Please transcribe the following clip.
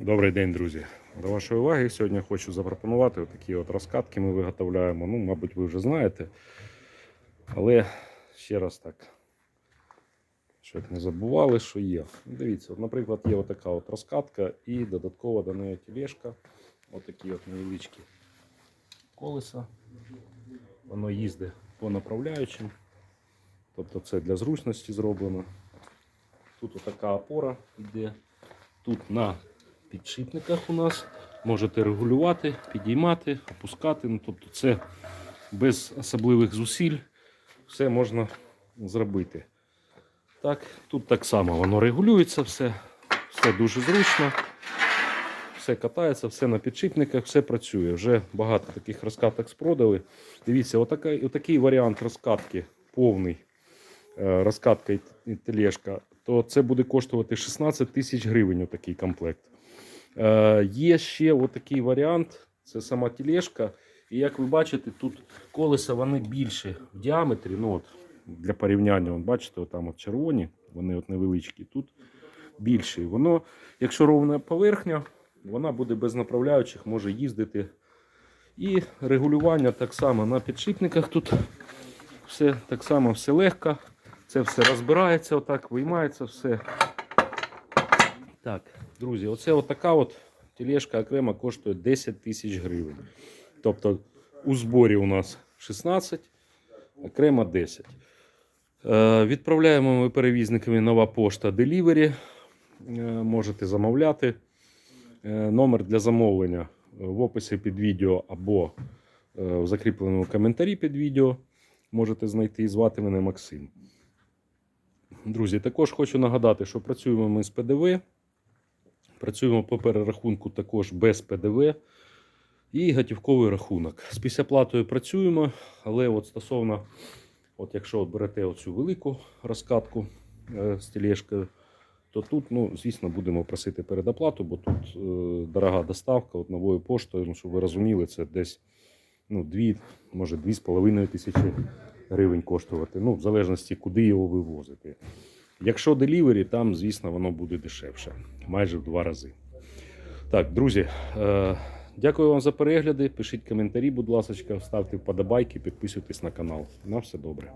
Добрий день, друзі. До вашої уваги сьогодні хочу запропонувати такі от розкатки ми виготовляємо. Ну, мабуть, ви вже знаєте. Але ще раз так, щоб не забували, що є. Дивіться, от, наприклад, є отака от розкатка і додаткова до неї тележка. Отакі от невеличкі колеса. Воно їздить по направляючим. Тобто це для зручності зроблено. Тут отака опора йде. Тут на підшипниках у нас можете регулювати, підіймати, опускати. Ну, тобто це без особливих зусиль все можна зробити. Так, тут так само воно регулюється, все, все дуже зручно. Все катається, все на підшипниках, все працює. Вже багато таких розкаток спродали. Дивіться, отака, отакий варіант розкатки повний. е, Розкатка і тележка, то це буде коштувати 16 тисяч гривень отакий комплект. Е, є ще отакий варіант, це сама тележка. І як ви бачите, тут колеса вони більше в діаметрі. Ну, от, для порівняння, от, бачите, от там от червоні, вони от невеличкі. Тут більші. Воно, якщо ровна поверхня, вона буде без направляючих, може їздити. І регулювання так само на підшипниках тут все так само все легко. Це все розбирається, отак, виймається все. Так, друзі, оце отака от тележка окремо коштує 10 тисяч гривень. Тобто у зборі у нас 16, окремо 10. Е, відправляємо ми перевізниками нова пошта Delivery. Е, можете замовляти. Е, номер для замовлення в описі під відео або в закріпленому коментарі під відео. Можете знайти. і Звати мене Максим. Друзі, також хочу нагадати, що працюємо ми з ПДВ. Працюємо по перерахунку також без ПДВ і готівковий рахунок. З післяплатою працюємо, але от стосовно, от якщо от берете оцю велику розкатку е, з тележкою, то тут, ну, звісно, будемо просити передоплату, бо тут е, дорога доставка от новою поштою, ну, щоб ви розуміли, це десь ну, 2, може 2,5 тисячі гривень коштувати, ну, в залежності, куди його вивозити. Якщо делівері, там, звісно, воно буде дешевше, майже в два рази. Так, друзі, е, дякую вам за перегляди. Пишіть коментарі, будь ласка, ставте вподобайки, підписуйтесь на канал. На все добре.